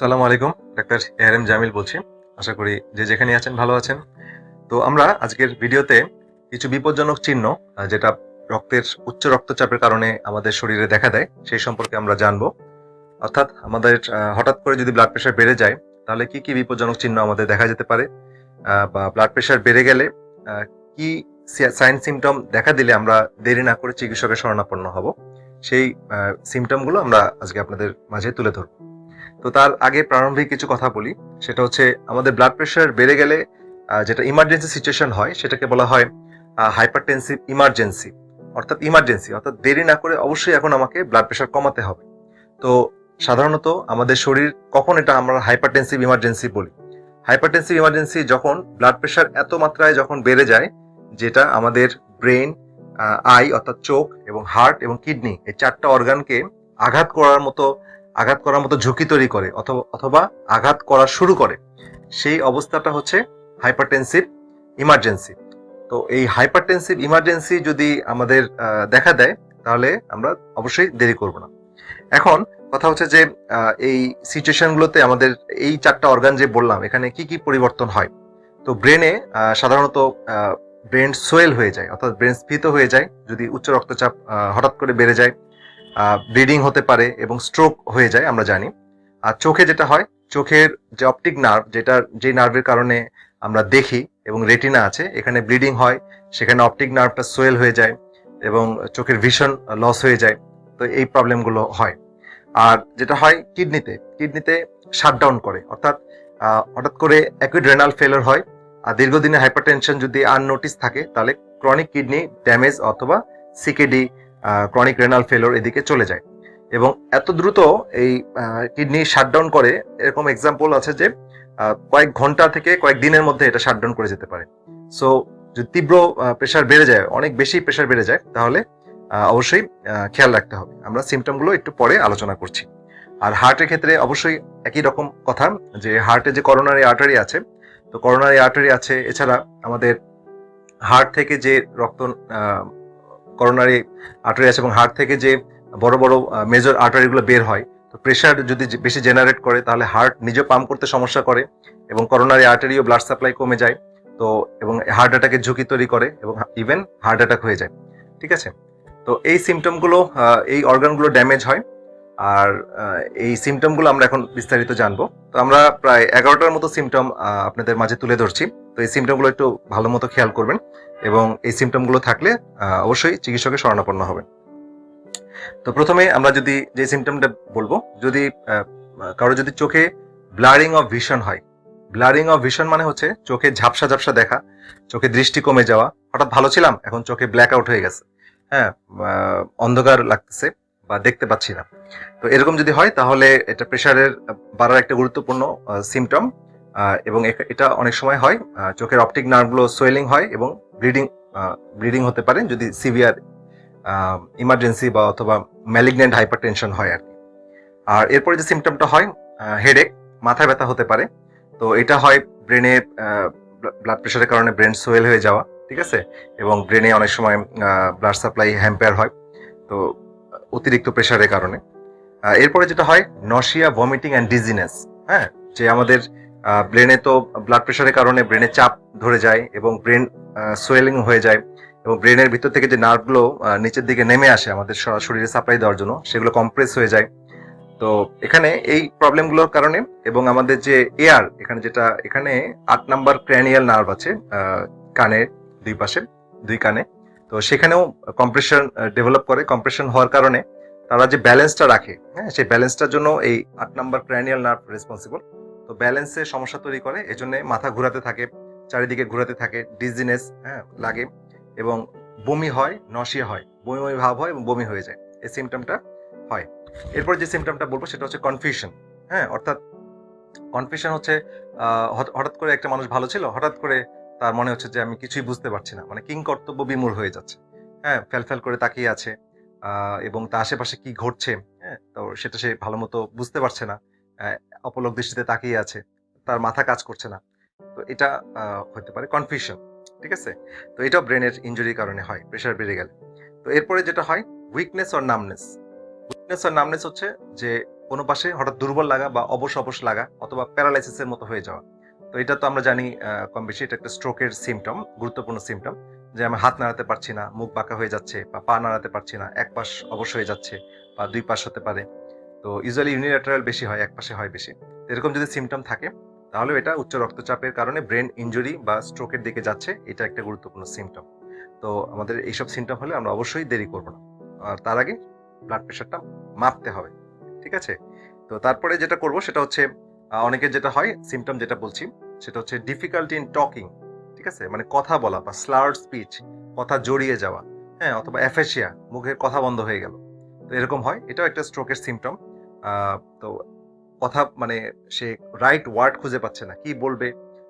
সালাম আলাইকুম, doctor AR M Jamil বলছি। আশা করি যে যেখানে আছেন ভালো আছেন। তো আমরা আজকের ভিডিওতে কিছু বিপজ্জনক চিহ্ন যেটা রক্তের, উচ্চ রক্তচাপের কারণে আমাদের শরীরে দেখা দেয়, সেই সম্পর্কে আমরা জানব। অর্থাৎ আমাদের হঠাৎ করে যদি ব্লাড প্রেশার বেড়ে যায়, তাহলে কি কি বিপজ্জনক চিহ্ন আমাদের দেখা যেতে পারে? বা ব্লাড প্রেশার বেড়ে গেলে কি সাইন সিমটম দেখা দিলে আমরা দেরি না করে চিকিৎসকের শরণাপন্ন হব? সেই সিমটমগুলো আমরা আজকে আপনাদের মাঝে তুলে ধরবো। তো তার আগে প্রারম্ভিক কিছু কথা বলি। সেটা হচ্ছে, আমাদের ব্লাড প্রেশার বেড়ে গেলে যেটা ইমার্জেন্সি সিচুয়েশন হয়, সেটাকে বলা হয় হাইপারটেনসিভ ইমার্জেন্সি অর্থাৎ ইমার্জেন্সি অর্থাৎ দেরি না করে অবশ্যই এখন আমাকে ব্লাড প্রেশার কমাতে হবে। তো সাধারণত আমাদের শরীর কখন এটা আমরা হাইপারটেনসিভ ইমার্জেন্সি বলি? হাইপারটেনসিভ ইমার্জেন্সি যখন ব্লাড প্রেশার এত মাত্রায় যখন বেড়ে যায়, যেটা আমাদের ব্রেন আই অর্থাৎ চোখ এবং হার্ট এবং কিডনি এই চারটা অর্গানকে আঘাত করার মতো আঘাত করার মতো ঝুঁকি তৈরি করে অথবা অথবা আঘাত করা শুরু করে। সেই অবস্থাটা হচ্ছে হাইপারটেনসিভ ইমার্জেন্সি। তো এই হাইপারটেনসিভ ইমার্জেন্সি যদি আমাদের দেখা দেয়, তাহলে আমরা অবশ্যই দেরি করব না। এখন কথা হচ্ছে যে এই সিচুয়েশনগুলোতে আমাদের এই চারটা অর্গান যে বললাম, এখানে কি কি পরিবর্তন হয়? তো ব্রেনে সাধারণত ব্রেন সোয়েল হয়ে যায়, অর্থাৎ ব্রেন স্ফীত হয়ে যায়, যদি উচ্চ রক্তচাপ হঠাৎ করে বেড়ে যায়। ব্লিডিং হতে পারে এবং স্ট্রোক হয়ে যায়, আমরা জানি। আর চোখে যেটা হয়, চোখের যে অপটিক নার্ভ, যেটা যে নার্ভের কারণে আমরা দেখি এবং রেটিনা আছে, এখানে ব্লিডিং হয়, সেখানে অপটিক নার্ভটা সোয়েল হয়ে যায় এবং চোখের ভিশন লস হয়ে যায়, তো এই প্রবলেমগুলো হয়। আর যেটা হয়, কিডনিতে কিডনিতে শাটডাউন করে, অর্থাৎ হঠাৎ করে অ্যাকুইড রেনাল ফেলার হয়, আর দীর্ঘদিনে হাইপারটেনশন যদি আননোটিস থাকে, তাহলে ক্রনিক কিডনি ড্যামেজ অথবা সিকেডি ক্রনিক রেনাল ফেলোর এদিকে চলে যায়। এবং এত দ্রুত এই কিডনি শাটডাউন করে, এরকম এক্সাম্পল আছে যে কয়েক ঘণ্টা থেকে কয়েক দিনের মধ্যে এটা শাটডাউন করে যেতে পারে। সো যদি তীব্র প্রেশার বেড়ে যায়, অনেক বেশি প্রেশার বেড়ে যায়, তাহলে অবশ্যই খেয়াল রাখতে হবে। আমরা সিমটমগুলো একটু পরে আলোচনা করছি। আর হার্টের ক্ষেত্রে অবশ্যই একই রকম কথা, যে হার্টে যে করোনারি আর্টারি আছে, তো করোনারি আর্টারি আছে, এছাড়া আমাদের হার্ট থেকে যে রক্ত করোনারি আর্টারি আছে এবং হার্ট থেকে যে বড় বড় মেজর আর্টারিগুলো বের হয়, তো প্রেশার যদি বেশি জেনারেট করে, তাহলে হার্ট নিজে পাম্প করতে সমস্যা করে এবং করোনারি আর্টারিও ব্লাড সাপ্লাই কমে যায়, তো এবং হার্ট অ্যাটাকের ঝুঁকি তৈরি করে এবং ইভেন হার্ট অ্যাটাক হয়ে যায়, ঠিক আছে? তো এই সিমটমগুলো এই অর্গানগুলো ড্যামেজ হয়। আর এই সিমটমগুলো আমরা এখন বিস্তারিত জানব। তো আমরা প্রায় এগারোটার মতো সিমটম আপনাদের মাঝে তুলে ধরছি। তো এই সিমটমগুলো একটু ভালো মতো খেয়াল করবেন এবং এই সিমটমগুলো থাকলে অবশ্যই চিকিৎসকের শরণাপন্ন হবেন। তো প্রথমে আমরা যদি যে সিমটমটা বলব, যদি কারও যদি চোখে ব্লারিং অফ ভিশন হয় ব্লারিং অফ ভিশন মানে হচ্ছে চোখে ঝাপসা ঝাপসা দেখা, চোখে দৃষ্টি কমে যাওয়া। হঠাৎ ভালো ছিলাম, এখন চোখে ব্ল্যাক আউট হয়ে গেছে। হ্যাঁ অন্ধকার লাগতেছে। বা দেখতে পাচ্ছি না। তো এরকম যদি হয়, তাহলে এটা প্রেশারের বাড়ার একটা গুরুত্বপূর্ণ সিমটম এবং এটা অনেক সময় হয় চোখের অপটিক নার্ভগুলো সোয়েলিং হয় এবং ব্লিডিং ব্লিডিং হতে পারে যদি সিভিয়ার ইমার্জেন্সি বা অথবা ম্যালিগনেন্ট হাইপারটেনশন হয় আর কি। আর এরপরে যে সিমটমটা হয় হেডেক মাথা ব্যথা হতে পারে। তো এটা হয় ব্রেনে ব্লাড প্রেশারের কারণে ব্রেন সোয়েল হয়ে যাওয়া, ঠিক আছে? এবং ব্রেনে অনেক সময় ব্লাড সাপ্লাই হ্যাম্পেয়ার হয়। তো অতিরিক্ত প্রেশারের কারণে। এরপরে যেটা হয় নশিয়া ভমিটিং অ্যান্ড ডিজিনেস হ্যাঁ যে আমাদের ব্রেনে তো ব্লাড প্রেশারের কারণে ব্রেনে চাপ ধরে যায় এবং ব্রেন সোয়েলিং হয়ে যায় এবং ব্রেনের ভিতর থেকে যে নার্ভগুলো নিচের দিকে নেমে আসে আমাদের শরীরে সাপ্লাই দেওয়ার জন্য, সেগুলো কম্প্রেস হয়ে যায়। তো এখানে এই প্রবলেমগুলোর কারণে এবং আমাদের যে এয়ার এখানে যেটা, এখানে আট নাম্বার ক্র্যানিয়াল নার্ভ আছে কানের দুই পাশে, দুই কানে। তো সেখানেও কম্প্রেশন ডেভেলপ করে। কম্প্রেশন হওয়ার কারণে তারা যে ব্যালেন্সটা রাখে হ্যাঁ সেই ব্যালেন্সটার জন্য এই আট নাম্বার ক্র্যানিয়াল নার্ভ রেসপন্সিবল তো ব্যালেন্সে সমস্যা তৈরি করে, এজন্য মাথা ঘোরাতে থাকে, চারিদিকে ঘোরাতে থাকে ডিজিনেস হ্যাঁ লাগে এবং বমি হয় নশিয়া হয়। বমি বমি ভাব হয় এবং বমি হয়ে যায়, এই সিমটমটা হয়। এরপর যে সিমটমটা বলব সেটা হচ্ছে কনফিউশন হ্যাঁ অর্থাৎ কনফিউশন হচ্ছে হঠাৎ- হঠাৎ করে একটা মানুষ ভালো ছিল, হঠাৎ করে তার মনে হচ্ছে যে আমি কিছুই বুঝতে পারছি না। মানে কিং কর্তব্য বিমূল হয়ে যাচ্ছে। হ্যাঁ ফেল করে তাকিয়ে আছে এবং তার আশেপাশে কি ঘটছে হ্যাঁ তো সেটা সে ভালো মতো বুঝতে পারছে না অপলক দৃষ্টিতে তাকিয়ে আছে, তার মাথা কাজ করছে না। তো এটা হতে পারে কনফিউশন ঠিক আছে? তো এটাও ব্রেনের ইঞ্জুরির কারণে হয় প্রেশার বেড়ে গেলে। তো এরপরে যেটা হয় weakness or numbness weakness or numbness হচ্ছে যে কোনো পাশে হঠাৎ দুর্বল লাগা বা অবশ অবশ লাগা অথবা প্যারালাইসিসের মতো হয়ে যাওয়া। তো এটা তো আমরা জানি কম বেশি এটা একটা স্ট্রোকের সিমটম গুরুত্বপূর্ণ সিমটম যে আমি হাত নাড়াতে পারছি না, মুখ বাঁকা হয়ে যাচ্ছে বা পা নাড়াতে পারছি না, এক পাশ অবশ হয়ে যাচ্ছে বা দুই পাশ হতে পারে। তো ইউজুয়ালি ইউনিল্যাটারাল বেশি হয়, এক পাশে হয় বেশি। এরকম যদি সিমটম থাকে তাহলে এটা উচ্চ রক্তচাপের কারণে ব্রেন ইনজুরি বা স্ট্রোকের দিকে যাচ্ছে, এটা একটা গুরুত্বপূর্ণ সিমটম তো আমাদের এইসব সিমটম হলে আমরা অবশ্যই দেরি করব না। আর তার আগে ব্লাড প্রেশারটা মাপতে হবে, ঠিক আছে? তো তারপরে যেটা করব সেটা হচ্ছে আহ, অনেকের যেটা হয় সিমটম যেটা বলছি সেটা হচ্ছে ডিফিকাল্টি ইন টকিং ঠিক আছে? মানে কথা বলা বা স্লার্ড স্পিচ কথা জড়িয়ে যাওয়া হ্যাঁ? অথবা অ্যাফেশিয়া মুখের কথা বন্ধ হয়ে গেল। তো এরকম হয় এটাও একটা স্ট্রোকের সিমটম তো কথা মানে সে রাইট ওয়ার্ড খুঁজে পাচ্ছে না কি বলবে?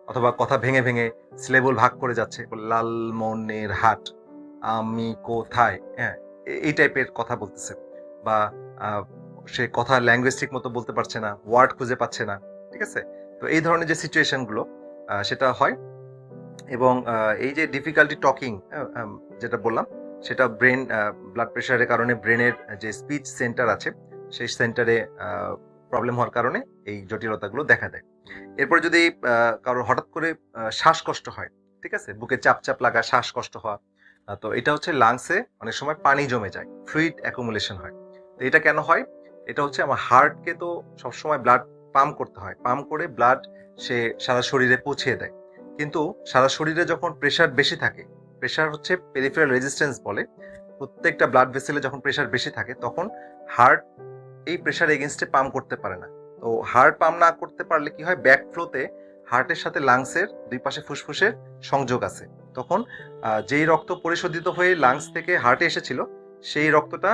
অথবা কথা ভেঙে ভেঙে সিলেবল ভাগ করে যাচ্ছে লাল মনের হাট আমি কোথায়? হ্যাঁ এই টাইপের কথা বলতেছে। বা সে কথা ল্যাঙ্গুয়েজ ঠিক মতো বলতে পারছে না ওয়ার্ড খুঁজে পাচ্ছে না। ঠিক আছে? তো এই ধরনের যে সিচুয়েশনগুলো সেটা হয়। এবং এই যে ডিফিকাল্টি টকিং যেটা বললাম, সেটা ব্রেন ব্লাড প্রেশারের কারণে ব্রেনের যে স্পিচ সেন্টার আছে, সেই সেন্টারে প্রবলেম হওয়ার কারণে এই জটিলতাগুলো দেখা দেয়। এরপর যদি কারোর হঠাৎ করে শ্বাসকষ্ট হয়, ঠিক আছে? বুকে চাপ চাপ লাগা, শ্বাসকষ্ট হওয়া তো এটা হচ্ছে লাংসে অনেক সময় পানি জমে যায় ফ্লুইড অ্যাকুমুলেশন হয়। তো এটা কেন হয়? এটা হচ্ছে আমার হার্টকে তো সবসময় ব্লাড পাম্প করতে হয়। পাম্প করে ব্লাড সে সারা শরীরে পৌঁছিয়ে দেয়। কিন্তু সারা শরীরে যখন প্রেশার বেশি থাকে প্রেশার হচ্ছে পেরিফেরাল রেজিস্ট্যান্স বলে, প্রত্যেকটা ব্লাড ভেসেলে যখন প্রেশার বেশি থাকে, তখন হার্ট এই প্রেশার এগেনস্টে পাম্প করতে পারে না। তো হার্ট পাম্প না করতে পারলে কি হয়? ব্যাক ফ্লোতে হার্টের সাথে লাংসের দুই পাশে ফুসফুসের সংযোগ আছে। তখন যেই রক্ত পরিশোধিত হয়ে লাংস থেকে হার্টে এসেছিল, সেই রক্তটা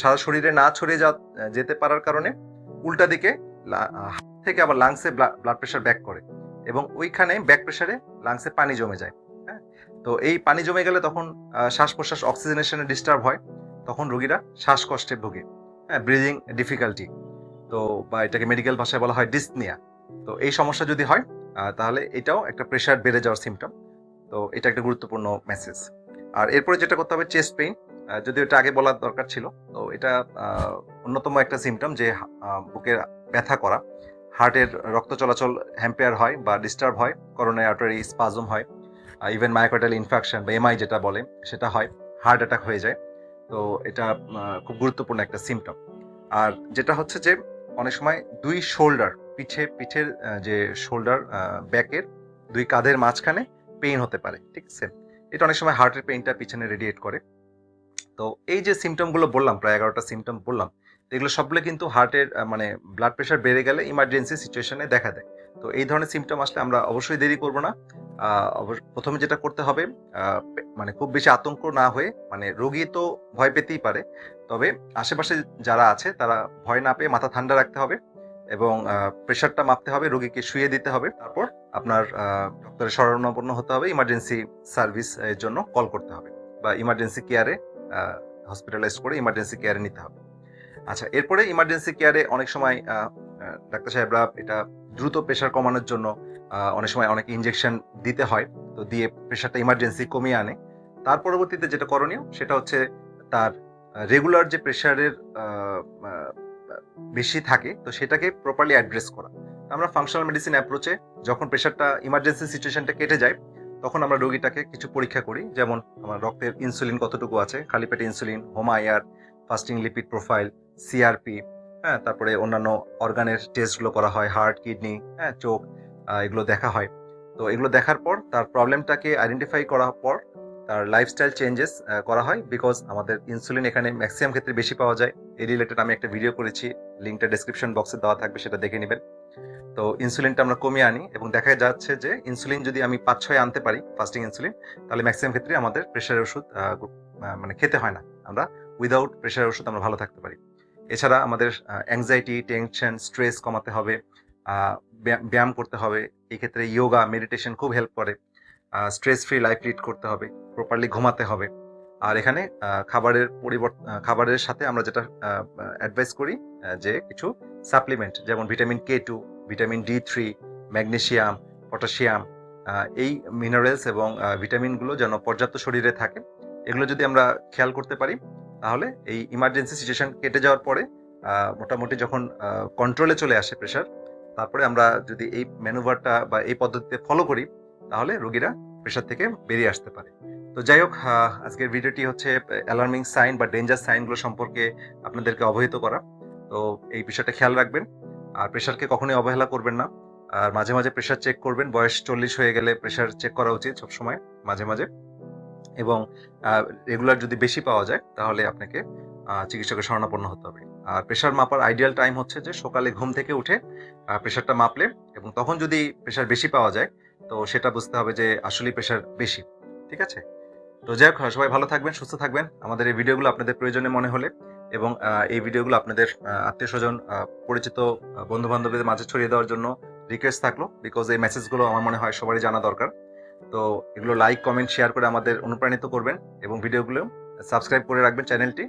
সারা শরীরে না ছড়িয়ে যেতে পারার কারণে উল্টা দিকে থেকে আবার লাংসে ব্লাড প্রেশার ব্যাক করে এবং ওইখানে ব্যাক প্রেশারে লাংসে পানি জমে যায় হ্যাঁ? তো এই পানি জমে গেলে তখন শ্বাস প্রশ্বাস অক্সিজেনেশনে ডিস্টার্ব হয়, তখন রোগীরা শ্বাসকষ্টে ভোগে হ্যাঁ? ব্রিদিং ডিফিকাল্টি তো বা এটাকে মেডিকেল ভাষায় বলা হয় ডিসনিয়া তো এই সমস্যা যদি হয় তাহলে এটাও একটা প্রেশার বেড়ে যাওয়ার সিমটম তো এটা একটা গুরুত্বপূর্ণ মেসেজ আর এরপরে যেটা করতে হবে চেস্ট পেইন যদি এটা আগে বলার দরকার ছিল, তো এটা অন্যতম একটা সিমটম যে বুকের ব্যথা করা, হার্টের রক্ত চলাচল হ্যাম্পেয়ার হয় বা ডিস্টার্ব হয় করোনারি আর্টারি স্পাজম হয় ইভেন মাইকোটাল ইনফেকশন বা এমআই যেটা বলে, সেটা হয় হার্ট অ্যাটাক হয়ে যায়, তো এটা খুব গুরুত্বপূর্ণ একটা সিমটম আর যেটা হচ্ছে যে, অনেক সময় দুই শোল্ডার পিঠে, পিঠের যে শোল্ডার ব্যাকের দুই কাঁধের মাঝখানে পেইন হতে পারে, ঠিক আছে? এটা অনেক সময় হার্টের পেইনটা পিছনে রেডিয়েট করে। তো এই যে সিমটমগুলো বললাম, প্রায় এগারোটা সিমটম বললাম এগুলো সবগুলো কিন্তু হার্টের মানে ব্লাড প্রেশার বেড়ে গেলে ইমার্জেন্সি সিচুয়েশনে দেখা দেয়। তো এই ধরনের সিমটম আসলে আমরা অবশ্যই দেরি করব না। প্রথমে যেটা করতে হবে মানে খুব বেশি আতঙ্ক না হয়ে মানে রোগী তো ভয় পেতেই পারে, তবে আশেপাশে যারা আছে তারা ভয় না পেয়ে মাথা ঠান্ডা রাখতে হবে এবং প্রেশারটা মাপতে হবে, রোগীকে শুয়ে দিতে হবে। তারপর আপনার ডক্টরের শরণাপন্ন হতে হবে ইমার্জেন্সি সার্ভিস এর জন্য কল করতে হবে বা ইমার্জেন্সি কেয়ারে হসপিটালাইজ করে ইমার্জেন্সি কেয়ারে নিতে হবে। আচ্ছা এরপরে ইমার্জেন্সি কেয়ারে অনেক সময় ডাক্তার সাহেবরা এটা দ্রুত প্রেশার কমানোর জন্য অনেক সময় অনেক ইনজেকশন দিতে হয়, তো দিয়ে প্রেশারটা ইমার্জেন্সি কমিয়ে আনে। তার পরবর্তীতে যেটা করণীয়, সেটা হচ্ছে তার রেগুলার যে প্রেশারের বেশি থাকে, তো সেটাকে প্রপারলি অ্যাড্রেস করা। আমরা ফাংশনাল মেডিসিন অ্যাপ্রোচে যখন প্রেশারটা ইমার্জেন্সি সিচুয়েশনটা কেটে যায় তখন আমরা রোগীটাকে কিছু পরীক্ষা করি, যেমন আমার রক্তের ইনসুলিন কতটুকু আছে, খালি পেটে insulin HOMA IR fasting lipid profile CRP হ্যাঁ তারপরে অন্যান্য অর্গানের টেস্টগুলো করা হয় হার্ট কিডনি হ্যাঁ চোখ এগুলো দেখা হয়। তো এগুলো দেখার পর তার প্রবলেমটাকে আইডেন্টিফাই করার পর তার লাইফস্টাইল চেঞ্জেস করা হয় বিকজ আমাদের ইনসুলিন এখানে ম্যাক্সিমাম ক্ষেত্রে বেশি পাওয়া যায়। এই রিলেটেড আমি একটা ভিডিও করেছি লিঙ্কটা ডেসক্রিপশন বক্সে দেওয়া থাকবে, সেটা দেখে নেবেন। তো ইনসুলিনটা আমরা কমিয়ে আনি এবং দেখা যাচ্ছে যে ইনসুলিন যদি আমি পাঁচ ছয় আনতে পারি ফাস্টিং ইনসুলিন তাহলে ম্যাক্সিমাম ক্ষেত্রে আমাদের প্রেশারের ওষুধ মানে খেতে হয় না। আমরা উইদাউট প্রেশারের ওষুধ আমরা ভালো থাকতে পারি। এছাড়া আমাদের অ্যাংজাইটি টেনশন স্ট্রেস কমাতে হবে ব্যায়াম- করতে হবে। এই ক্ষেত্রে ইয়োগা মেডিটেশন খুব হেল্প করে। স্ট্রেস ফ্রি লাইফ লিড করতে হবে প্রপারলি ঘুমাতে হবে। আর এখানে খাবারের পরিবর্তন খাবারের সাথে আমরা যেটা অ্যাডভাইস করি যে কিছু সাপ্লিমেন্ট যেমন vitamin K two vitamin D three magnesium potassium এই মিনারেলস এবং ভিটামিনগুলো যেন পর্যাপ্ত শরীরে থাকে। এগুলো যদি আমরা খেয়াল করতে পারি, তাহলে এই ইমার্জেন্সি সিচুয়েশন কেটে যাওয়ার পরে মোটামুটি যখন কন্ট্রোলে চলে আসে প্রেশার তারপরে আমরা যদি এই ম্যানুভারটা বা এই পদ্ধতিতে ফলো করি তাহলে রোগীরা প্রেশার থেকে বেরিয়ে আসতে পারে। তো যাই হোক আজকের ভিডিওটি হচ্ছে অ্যালার্মিং সাইন বা ডেঞ্জার সাইনগুলো সম্পর্কে আপনাদেরকে অবহিত করা। তো এই বিষয়টা খেয়াল রাখবেন। আর প্রেশারকে কখনোই অবহেলা করবেন না। আর মাঝে মাঝে প্রেশার চেক করবেন। বয়স চল্লিশ হয়ে গেলে প্রেশার চেক করা উচিত সবসময়, মাঝে মাঝে। এবং রেগুলার যদি বেশি পাওয়া যায়, তাহলে আপনাকে চিকিৎসকের শরণাপন্ন হতে হবে। আর প্রেশার মাপার আইডিয়াল টাইম হচ্ছে যে সকালে ঘুম থেকে উঠে প্রেশারটা মাপলে এবং তখন যদি প্রেশার বেশি পাওয়া যায় তো সেটা বুঝতে হবে যে আসলেই প্রেশার বেশি, ঠিক আছে? তো যাই হোক সবাই ভালো থাকবেন, সুস্থ থাকবেন। আমাদের এই ভিডিওগুলো আপনাদের প্রয়োজনে মনে হলে এবং এই ভিডিওগুলো আপনাদের আত্মীয় স্বজন পরিচিত বন্ধু বান্ধবীদের মাঝে ছড়িয়ে দেওয়ার জন্য রিকোয়েস্ট থাকল বিকজ এই মেসেজগুলো আমার মনে হয় সবারই জানা দরকার। তো এগুলো লাইক কমেন্ট শেয়ার করে আমাদের অনুপ্রাণিত করবেন এবং ভিডিওগুলো সাবস্ক্রাইব করে রাখবেন চ্যানেলটি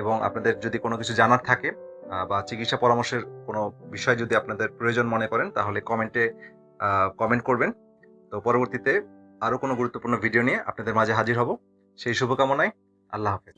এবং আপনাদের যদি কোনো কিছু জানার থাকে বা চিকিৎসা পরামর্শের কোনো বিষয় যদি আপনাদের প্রয়োজন মনে করেন, তাহলে কমেন্টে কমেন্ট করবেন। তো পরবর্তীতে আরও কোনো গুরুত্বপূর্ণ ভিডিও নিয়ে আপনাদের মাঝে হাজির হব। সেই শুভকামনায় আল্লাহ হাফেজ।